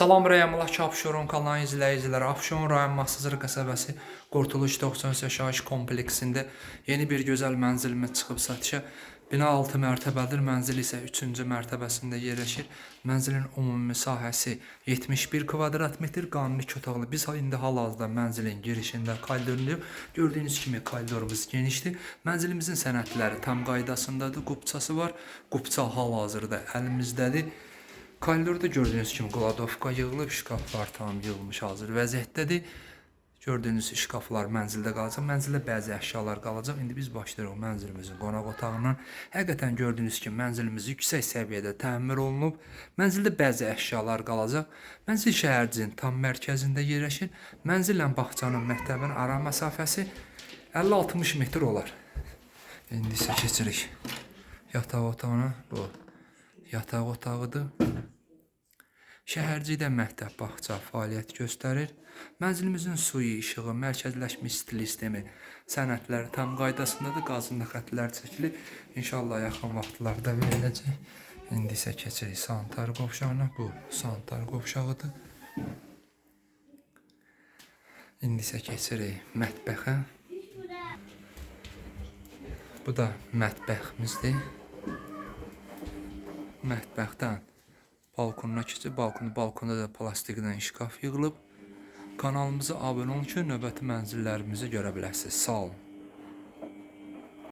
Salam rəyamlıq Abşeron kanalının izləyiciləri. Abşeron rayon Masızır qəsəbəsi Qurtuluş 90 yaşayış kompleksində yeni bir gözəl mənzilimiz çıxıb satışa. Bina 6 mərtəbədir, mənzil isə 3-cü mərtəbəsində yerləşir. Mənzilin ümumi sahəsi 71 kvadrat metr, qanuni otaqlı. Biz indi hal-hazırda mənzilin girişində koridorundayıq. Gördüyünüz kimi koridorumuz genişdir. Mənzilimizin sənədləri tam qaydasındadır. Qupçası var. Qupça hal-hazırda əlimizdədir. Koridorda gördüyünüz kimi qladovka yığılıb, şkaflar tam yığılmış hazır vəziyyətdədir. Gördüyünüz şkaflar mənzildə qalacaq. Mənzildə bəzi əşyalar qalacaq. İndi biz başlayırıq mənzilimizin qonaq otağından. Həqiqətən gördüyünüz kimi mənzilimiz yüksək səviyyədə təmir olunub. Mənzildə bəzi əşyalar qalacaq. Mənzil şəhərcinin tam mərkəzində yerləşir. Mənzillə bağçanın məktəbin ara məsafəsi 50-60 metr olar. İndi isə keçirik yataq otağına. Bu yataq otağıdır. Şəhərcidə məktəb bağça fəaliyyət göstərir. Mənzilimizin suyu, işığı, mərkəzləşmiş stil sistemi, sənədləri tam qaydasındadır. Qazında xətlər çəkilir. İnşallah yaxın vaxtlarda veriləcək. İndi isə keçirik sanitar qovşağına. Bu sanitar qovşağıdır. İndi isə keçirik mətbəxə. Bu da mətbəximizdir. Mətbəxdən balkonuna keçib, balkonu balkonda da plastikdən şkaf yığılıb. Kanalımıza abunə olun ki, növbəti mənzillərimizi görə biləsiniz. Sağ olun.